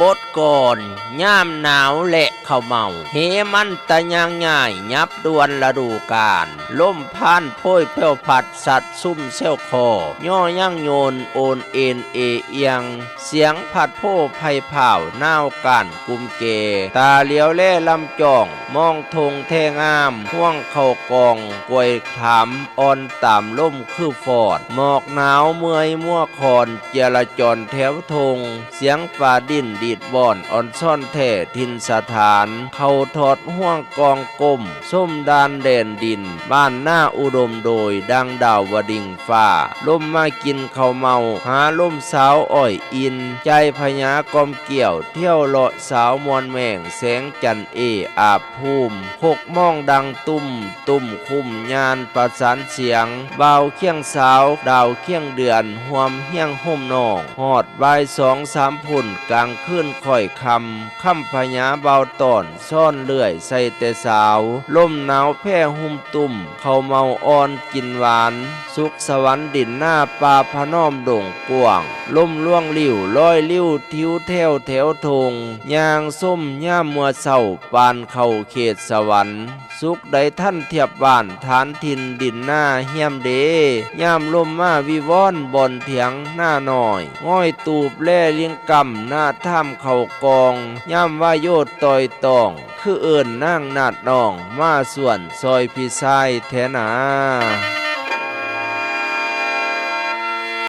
บทก่อนย่ามหนาวและเข้าเมา เฮมันตะยางง่ายยับดวนฤดูกาลล่มพานโพยเพียวผัดสัตว์ซุ่มเซลคอ ย่อย่างโยนโอนเอ็นเอเอียง เสียงผัดโพไผ่เผาหน่าวกันกุมเก ตาเลี้ยวแล่ลำจ่อง มองทงแทงาม ห่วงเข้ากองกวยถามอ่อนตามล่มคือฟอด หมอกหนาวเมื่อยมั่วคอนเจรจรแถวทง เสียงฝ่าดินดีดบอนอ่อนซ่อนแท่ทินสถาน เขาถอดห่วงกองกลมส้มดานแดนดิน บ้านหน้าอุดมโดยดังดาววดิ่งฟ้าล่มมากินเขาเมา หาล่มสาวอ้อยอิน ใจพญากอมเกี่ยว เที่ยวเลาะสาวมวนแมงแสงจันเออาบภูมิหกมองดังตุ้ม ตุ้มคุ้มยานประสานเสียงเบาเคียงสาว ดาวเคียงเดือนหวมเฮียงห่มนองหอดใบสองสามพุ่นกลางคืนค่อยคำค่ำพญาเบาตอนซ่อนเลื่อยใส่แต่สาวล่มหนาวแพ่หุ่มตุ่มเขาเมาอ่อนกินหวาน สุขสวรรค์ดินหน้าปลาพน้อมโด่งกว้างล่มล่วงลิ่วลอยลิ่วทิวแถวแถวทงยางส้มย่ามมัวเศร้าปานเข้าเขตสวรรค์ สุขใดท่านเทียบบ้านฐานทินดินหน้าเฮียมเดย่ามลมมาวิวอนบอนเถียงหน้าหน่อย ง่อยตูบแล่เลี้ยงกำหน้าถ้ำเข่ากองย่ามว่าโยดต่อยตอง คือเอิญนั่งนาดนอง มาส่วนซอยพี่ชายแทนา